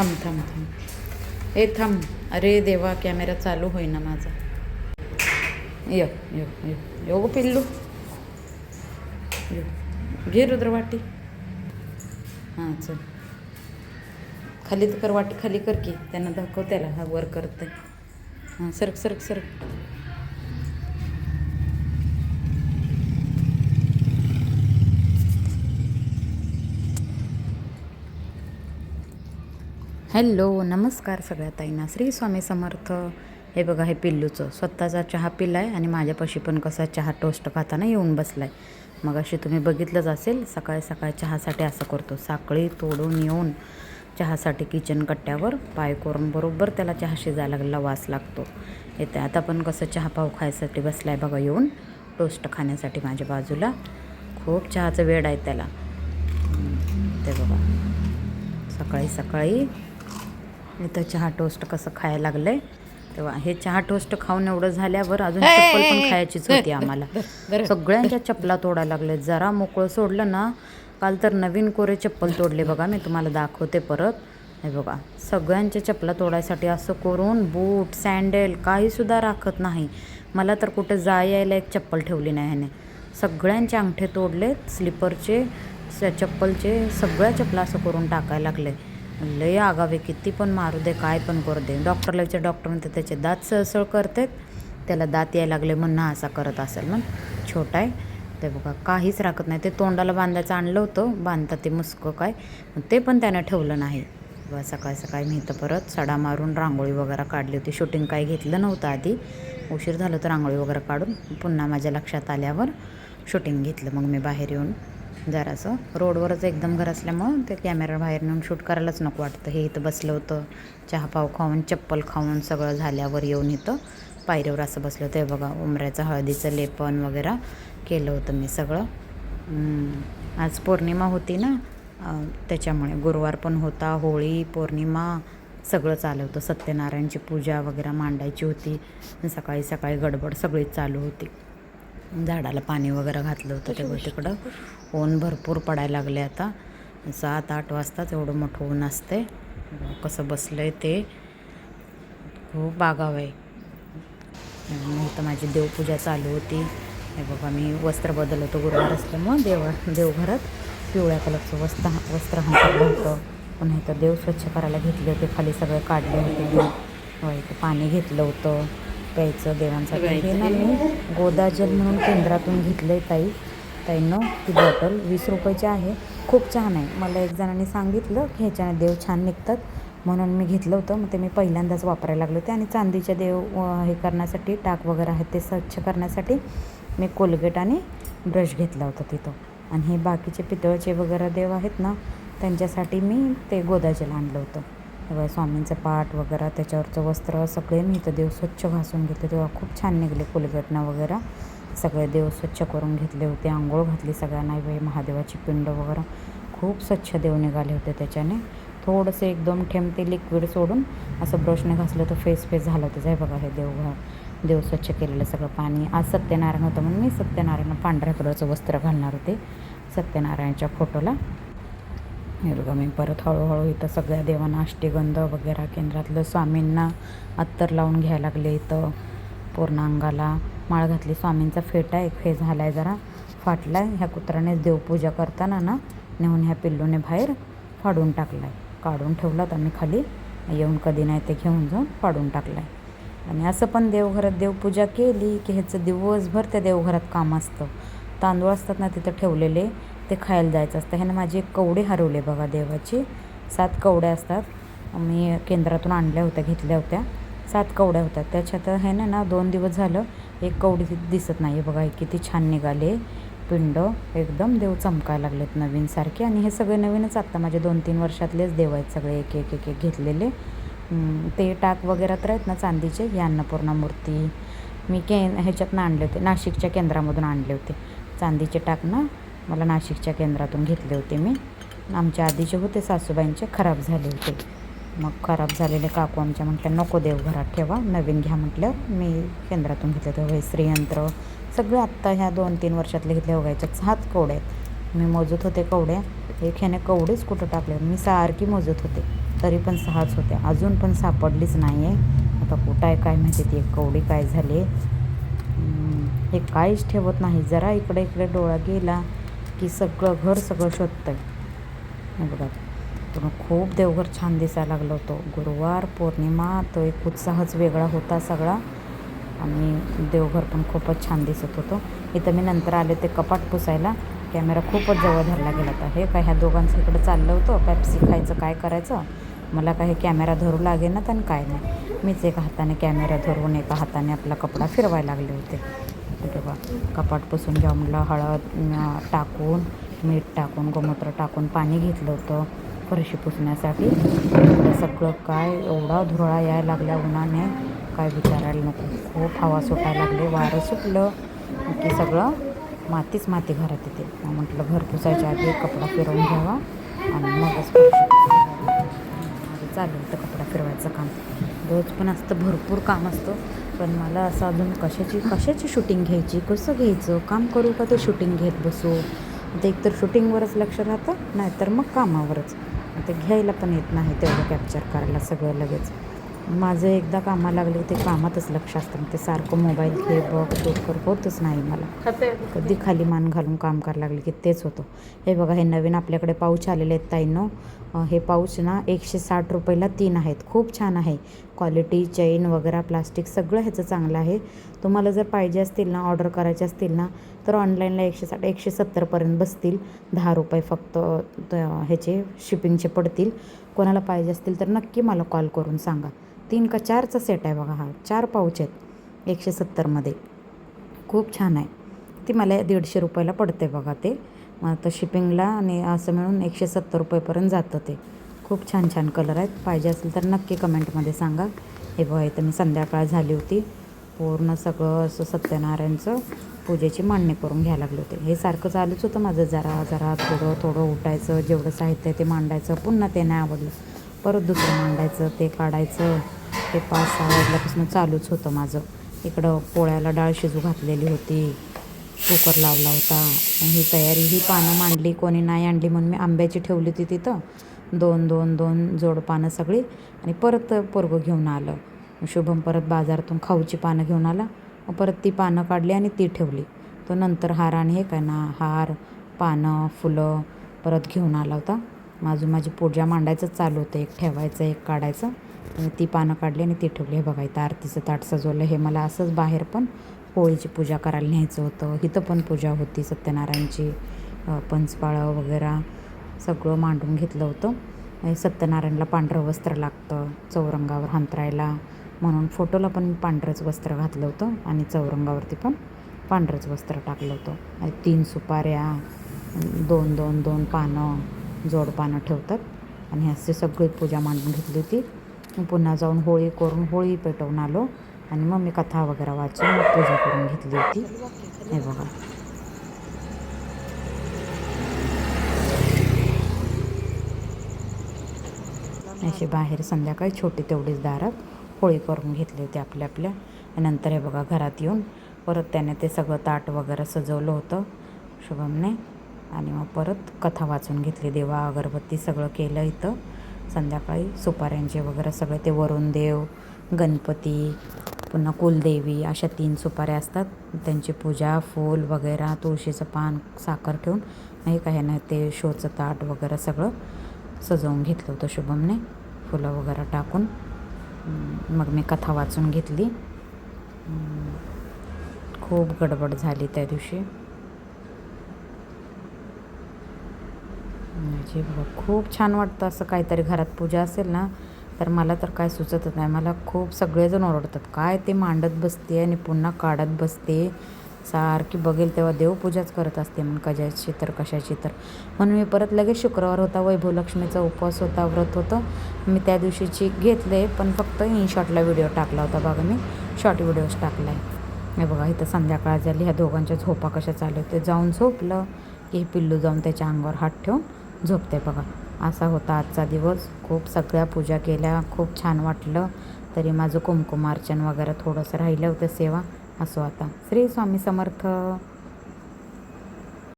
थांब थांब थांब. ए थांब. अरे देवा कॅमेरा चालू होईना माझा. यो यो यो. यो गो पिल्लू. यो. घे रुद्रवाटी हां चल. खाली तर कर वाटी खाली कर की. त्यांना दाखव त्याला. हा वर करते. हां सरक सरक सरक. हॅलो नमस्कार सगळ्या ताईंना. श्री स्वामी समर्थ. हे बघा हे पिल्लूचं. स्वतःचा चहा पिलाय आणि माझ्यापाशी पण कसा चहा टोस्ट खाताना येऊन बसलाय. मग अशी तुम्ही बघितलंच असेल सकाळी सकाळी चहासाठी असं करतो. साखळी तोडून येऊन चहासाठी किचन कट्ट्यावर पाय करून बरोबर त्याला चहा शिजायला लागला वास लागतो. येते आता पण कसं चहा पाव खायसाठी बसलाय बघा येऊन टोस्ट खाण्यासाठी माझ्या बाजूला. खूप चहाचं वेळ आहे त्याला. ते बघा. सकाळी सकाळी इथं चहा टोस्ट कसं खायला लागलंय. तेव्हा हे चहा टोस्ट खाऊन एवढं झाल्यावर अजून चप्पल पण खायचीच होती आम्हाला. सगळ्यांच्या चप्पला तोडायला लागले. जरा मोकळं सोडलं ना काल तर नवीन कोरे चप्पल तोडले बघा मी तुम्हाला दाखवते परत. हे बघा सगळ्यांच्या चपला तोडायसाठी असं करून बूट सँडेल काहीसुद्धा राखत नाही. मला तर कुठे यायला एक चप्पल ठेवली नाही ह्याने. सगळ्यांचे अंगठे तोडलेत स्लीपरचे चप्पलचे सगळ्या चपला असं करून टाकायला लागले. लय आगावे किती पण मारू दे काय पण करू दे. डॉक्टरला विचार डॉक्टर म्हणते त्याचे दात सळसळ करतात त्याला दात यायला लागले म्हणून असा करत असेल मग छोटा आहे. ते बघा काहीच राखत नाही. ते तोंडाला बांधायचं आणलं होतं बांधता ते मुस्कं काय. ते पण त्यानं ठेवलं नाही. बघा सकाळ सकाळी मी तर परत सडा मारून रांगोळी वगैरे काढली होती. शूटिंग काही घेतलं नव्हतं आधी. उशीर झालं तर रांगोळी वगैरे काढून. पुन्हा माझ्या लक्षात आल्यावर शूटिंग घेतलं. मग मी बाहेर येऊन जरासं. रोडवरच एकदम घर असल्यामुळं ते कॅमेरा बाहेर नेऊन शूट करायलाच नको वाटतं. हे इथं बसलं होतं. चहा पाव खाऊन चप्पल खाऊन सगळं झाल्यावर येऊन इथं पायरीवर असं बसलं होतं. हे बघा उमऱ्याचं हळदीचं लेपन वगैरे केलं होतं मी सगळं. आज पौर्णिमा होती ना त्याच्यामुळे गुरुवार पण होता होळी पौर्णिमा सगळं चालू होतं. सत्यनारायणची पूजा वगैरे मांडायची होती. सकाळी सकाळी गडबड सगळी चालू होती. झाडाला पाणी वगैरे घातलं होतं तेव्हा तिकडं ऊन भरपूर पडायला लागले आता. सात आठ वाजताच एवढं मोठं ऊन असते. कसं बसलं आहे ते खूप बागाव आहे. आणि माझी देवपूजा चालू होती. हे बघा मी वस्त्र बदल होतो गुरुवार असल्यामुळं देव देवघरात पिवळ्या कलरचं वस्त्र वस्त्र हांतरलं होतं पण तर देव स्वच्छ करायला घेतले होते. खाली सगळं काढले होते. देव पाणी घेतलं होतं. प्यायचं देवांसाठी. हे ना मी गोदाजल म्हणून केंद्रातून घेतलं आहे ताई. ताईनं ती बॉटल वीस रुपयाची आहे. खूप छान आहे. मला एक जणांनी सांगितलं की ह्याच्याने देव छान निघतात. म्हणून मी घेतलं होतं. मग ते मी पहिल्यांदाच वापरायला लागले होते. आणि चांदीचे देव हे करण्यासाठी टाक वगैरे आहेत ते स्वच्छ करण्यासाठी मी कोलगेट आणि ब्रश घेतला होता तिथं. आणि हे बाकीचे पितळचे वगैरे देव आहेत ना त्यांच्यासाठी मी ते गोदाजल आणलं होतं. तेव्हा स्वामींचं पाठ वगैरे त्याच्यावरचं वस्त्र सगळे मी इथं देव स्वच्छ घासून घेतले. तेव्हा खूप छान निघले कोलगेटनं वगैरे. सगळे देव स्वच्छ करून घेतले होते आंघोळ घातली सगळ्यांना बाई महादेवाची पिंड वगैरे. खूप स्वच्छ देव निघाले होते त्याच्याने. थोडंसं एक दोन ते लिक्विड सोडून असं ब्रशने घासलं तर फेस फेस झालं होतं. जाय बघा हे देव देव स्वच्छ केलेलं सगळं पाणी. आज सत्यनारायण होतं म्हणून मी सत्यनारायण पांढऱ्या कलरचं वस्त्र घालणार होते. सत्यनारायणाच्या फोटोला हे मी परत हळूहळू इथं सगळ्या देवांना अष्टीगंध वगैरे केंद्रातलं स्वामींना अत्तर लावून घ्यायला लागले. इथं पूर्ण अंगाला माळ घातली. स्वामींचा फेटा एक फे झाला आहे जरा. फाटला आहे ह्या कुत्र्यानेच देवपूजा करताना ना नेऊन ह्या पिल्लूने बाहेर फाडून टाकला आहे काढून ठेवला तर मी खाली. येऊन कधी नाही ते घेऊन जाऊन फाडून टाकला आहे आणि असं पण देवघरात देवपूजा केली की ह्याचं दिवसभर त्या देवघरात काम असतं. तांदूळ असतात ना तिथं ठेवलेले. ते खायला जायचं असतं. ह्यानं माझी एक कवडे हरवले बघा देवाची. सात कवड्या असतात. मी केंद्रातून आणल्या होत्या घेतल्या होत्या. सात कवड्या होत्या. त्याच्यात हे ना दोन दिवस झालं एक कवडी दिसत नाही बघा. किती छान निघाले. पिंड एकदम देव चमकायला लागलेत नवीनसारखे आणि हे सगळे नवीनच आत्ता माझे दोन तीन वर्षातलेच देव आहेत सगळे. एक एक एक एक घेतलेले. ते टाक वगैरे तर आहेत ना चांदीचे. ही अन्नपूर्णा मूर्ती. मी के ह्याच्यातनं आणले होते. नाशिकच्या केंद्रामधून आणले होते. चांदीचे टाक ना. मला नाशिकच्या केंद्रातून घेतले होते मी. आमच्या आधीचे होते सासूबाईंचे खराब झाले होते. मग खराब झालेले काकू आमच्या म्हटल्या नको देव घरात ठेवा नवीन घ्या म्हटलं. मी केंद्रातून घेतले होते श्रीयंत्र. सगळे आत्ता ह्या दोन तीन वर्षातले घेतले बघायच्या सात कवड्या आहेत. मी मोजत होते कवड्या. एक ह्याने कवडेच कुठं टाकले मी सारखी मोजत होते. तरी पण सहाच होत्या अजून पण सापडलीच नाही आहे आता कुठं आहे काय माहिती ती कवडी काय झाली? हे काहीच ठेवत नाही. जरा इकडे इकडे डोळा गेला. की सगळं घर सगळं शोधतंय आहे. बघा पण खूप देवघर छान दिसायला लागलं होतं. गुरुवार पौर्णिमा तो एक उत्साहच वेगळा होता सगळा. आणि देवघर पण खूपच छान दिसत होतं. इथं मी नंतर आले ते कपाट पुसायला. कॅमेरा खूपच जवळ धरला गेला होता. हे काय ह्या दोघांचं इकडं चाललं होतं. पॅप्सी खायचं काय करायचं? मला काही कॅमेरा धरू लागेनात आणि काय नाही. मीच एका हाताने कॅमेरा धरून एका हाताने आपला कपडा फिरवायला लागले होते. तेव्हा कपाट पुसून घ्या हळद टाकून मीठ टाकून गोमूत्र टाकून पाणी घेतलं होतं फरशी पुसण्यासाठी. सगळं काय एवढा धुरळा यायला लागल्या उन्हाने काय विचारायला नको. खूप हवा सुटायला लागली वारं सुटलं की सगळं मातीच माती घरात येते. म्हटलं घर पुसायच्या आधी कपडा फिरवून घ्यावा आणि मगच चालेल तर चालू होतं कपडा फिरवायचं काम. रोज पण असतं भरपूर काम असतं. पण मला असं अजून कशाची कशाची शूटिंग घ्यायची? कसं घ्यायचं? काम करू का ते शूटिंग घेत बसू? आता एकतर शूटिंगवरच लक्ष राहतं नाहीतर मग कामावरच. ते घ्यायला पण येत नाही तेवढं कॅप्चर करायला सगळं लगेच. माझं एकदा कामाला लागले ते कामातच लक्ष असतं. ते सारखं मोबाईल घे बघ शूट कर होतच नाही मला. कधी खाली मान घालून काम करायला लागले की तेच होतं. हे बघा हे नवीन आपल्याकडे पाऊच आलेले आहेत ताईंनो. हे पाऊच ना एकशे साठ रुपयाला तीन आहेत. खूप छान आहे. क्वालिटी चैन वगैरे प्लास्टिक सगळं ह्याचं चांगलं आहे. तुम्हाला जर पाहिजे असतील ना ऑर्डर करायचे असतील ना तर ऑनलाईनला एकशे साठ एकशे सत्तरपर्यंत बसतील. दहा रुपये फक्त त- ह्याचे शिपिंगचे पडतील. कोणाला पाहिजे असतील तर नक्की मला कॉल करून सांगा. तीन का चारचा सेट आहे बघा हा. चार पाऊच आहेत. एकशे सत्तरमध्ये खूप छान आहे. ती मला दीडशे रुपयाला पडते बघा ते. मग आता शिपिंगला आणि असं मिळून एकशे सत्तर रुपयेपर्यंत जातं ते. खूप छान छान कलर आहेत. पाहिजे असेल तर नक्की कमेंटमध्ये सांगा. हे बघा इथं मी संध्याकाळ झाली होती. पूर्ण सगळं असं सत्यनारायणचं पूजेची मांडणी करून घ्यायला लागले होते. हे सारखं चालूच होतं माझं. जरा जरा थोडं थोडं उठायचं जेवढं साहित्य आहे ते मांडायचं. पुन्हा ते नाही आवडलं. परत दुसरं मांडायचं ते काढायचं. ते पाच सहा वाजल्यापासून चालूच होतं माझं. इकडं पोळ्याला डाळ शिजू घातलेली होती. कुकर लावला होता. ही तयारी ही पानं मांडली कोणी नाही आणली म्हणून मी आंब्याची ठेवली होती तिथं. दोन दोन दोन जोड पानं सगळी आणि परत पोरगं घेऊन आलं. शुभम परत बाजारातून खाऊची पानं घेऊन आला. मग परत ती पानं काढली आणि ती ठेवली. तो नंतर हार आणि हे काय ना हार पानं फुलं परत घेऊन आला होता. माझं माझी पूजा मांडायचंच चालू होतं. एक ठेवायचं एक काढायचं. ती पानं काढली आणि ती ठेवली. हे बघा इथं आरतीचं ताट सजवलं. हे मला असंच बाहेर पण होळीची पूजा करायला न्यायचं होतं. इथं पण पूजा होती. सत्यनारायणची पंचपाळं वगैरे सगळं मांडून घेतलं होतं. सत्यनारायणला पांढरं वस्त्र लागतं चौरंगावर हांतरायला म्हणून फोटोला पण मी पांढरंच वस्त्र घातलं होतं आणि चौरंगावरती पण पांढरंच वस्त्र टाकलं होतं. तीन सुपाऱ्या दोन दोन दोन पानं जोड पानं ठेवतात. आणि असे सगळी पूजा मांडून घेतली होती. पुन्हा जाऊन होळी करून होळी पेटवून आलो आणि मग मी कथा वगैरे वाचून पूजा करून घेतली होती. हे बघा. अशी बाहेर संध्याकाळी छोटी तेवढीच दारात होळी करून घेतली होती आपल्या आपल्या. नंतर हे बघा घरात येऊन परत त्याने ते सगळं ताट वगैरे सजवलं होतं शुभमने. आणि मग परत कथा वाचून घेतली. देवा अगरबत्ती सगळं केलं इथं. संध्याकाळी सुपाऱ्यांचे वगैरे सगळे ते वरुण देव गणपती पुन्हा कुलदेवी अशा तीन सुपाऱ्या असतात. त्यांची पूजा फूल वगैरे तुळशीचं पान साखर ठेवून हे काही नाही ते शोचं ताट वगैरे सगळं सजवून घेतलं होतं शुभमने. फुलं वगैरे टाकून. मग मी कथा वाचून घेतली. खूप गडबड झाली त्या दिवशी. म्हणजे बघा, खूप छान वाटतं असं काहीतरी घरात पूजा असेल ना तर मला तर काय सुचतच नाही. मला खूप सगळेजण ओरडतात काय ते मांडत बसते आणि पुन्हा काढत बसते? सारखी बघेल तेव्हा देवपूजाच करत असते मग कशाची तर कशाची तर. म्हणून मी परत लगेच शुक्रवार होता वैभवलक्ष्मीचा उपवास होता व्रत होतं. मी त्या दिवशीची घेतले पण फक्त इनशॉटला व्हिडिओ टाकला होता. बघा मी शॉर्ट व्हिडिओज टाकला आहे हे बघा इथं संध्याकाळ झाली. ह्या दोघांच्या झोपा कशा चालू ते जाऊन झोपलं की पिल्लू जाऊन त्याच्या अंगावर हात ठेवून झोपते बघा. असा होता आजचा दिवस. खूप सगळ्या पूजा केल्या. खूप छान वाटलं. तरी माझं कुमकुमार्चन वगैरे थोडंसं राहिलं होतं सेवा. असो आता श्री स्वामी समर्थ.